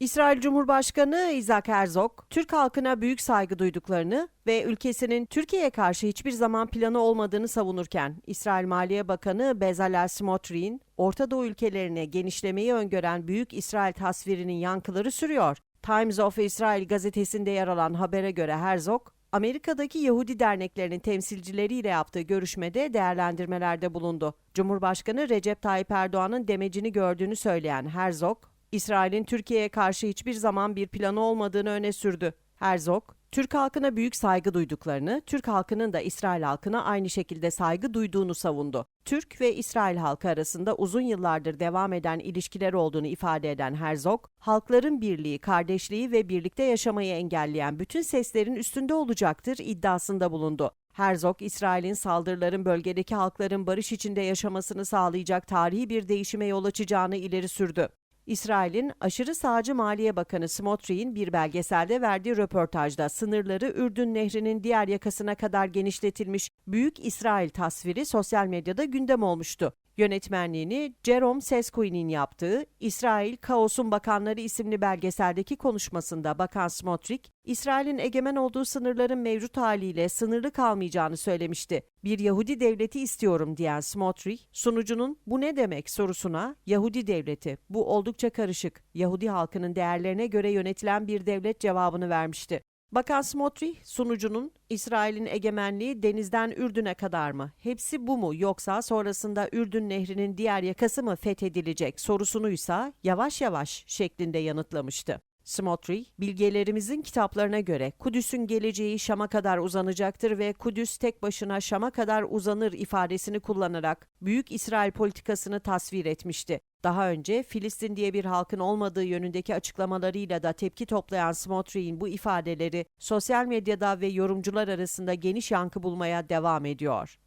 İsrail Cumhurbaşkanı Isaac Herzog, Türk halkına büyük saygı duyduklarını ve ülkesinin Türkiye'ye karşı hiçbir zaman planı olmadığını savunurken, İsrail Maliye Bakanı Bezalel Smotrik'in Orta Doğu ülkelerine genişlemeyi öngören Büyük İsrail tasvirinin yankıları sürüyor. Times of Israel gazetesinde yer alan habere göre Herzog, Amerika'daki Yahudi derneklerinin temsilcileriyle yaptığı görüşmede değerlendirmelerde bulundu. Cumhurbaşkanı Recep Tayyip Erdoğan'ın demecini gördüğünü söyleyen Herzog, İsrail'in Türkiye'ye karşı hiçbir zaman bir planı olmadığını öne sürdü. Herzog, Türk halkına büyük saygı duyduklarını, Türk halkının da İsrail halkına aynı şekilde saygı duyduğunu savundu. Türk ve İsrail halkı arasında uzun yıllardır devam eden ilişkiler olduğunu ifade eden Herzog, halkların birliği, kardeşliği ve birlikte yaşamayı engelleyen bütün seslerin üstünde olacaktır iddiasında bulundu. Herzog, İsrail'in saldırıların bölgedeki halkların barış içinde yaşamasını sağlayacak tarihi bir değişime yol açacağını ileri sürdü. İsrail'in aşırı sağcı Maliye Bakanı Smotrik'in bir belgeselde verdiği röportajda sınırları Ürdün Nehri'nin diğer yakasına kadar genişletilmiş Büyük İsrail tasviri sosyal medyada gündem olmuştu. Yönetmenliğini Jerome Sesqui'nin yaptığı İsrail Kaosun Bakanları isimli belgeseldeki konuşmasında Bakan Smotrik, İsrail'in egemen olduğu sınırların mevcut haliyle sınırlı kalmayacağını söylemişti. Bir Yahudi devleti istiyorum diyen Smotrik, sunucunun bu ne demek sorusuna Yahudi devleti, bu oldukça karışık, Yahudi halkının değerlerine göre yönetilen bir devlet cevabını vermişti. Bakan Smotrich, sunucunun İsrail'in egemenliği denizden Ürdün'e kadar mı? Hepsi bu mu yoksa sonrasında Ürdün Nehri'nin diğer yakası mı fethedilecek sorusunuysa yavaş yavaş şeklinde yanıtlamıştı. Smotrich, bilgelerimizin kitaplarına göre Kudüs'ün geleceği Şam'a kadar uzanacaktır ve Kudüs tek başına Şam'a kadar uzanır ifadesini kullanarak Büyük İsrail politikasını tasvir etmişti. Daha önce Filistin diye bir halkın olmadığı yönündeki açıklamalarıyla da tepki toplayan Smotrich'in bu ifadeleri sosyal medyada ve yorumcular arasında geniş yankı bulmaya devam ediyor.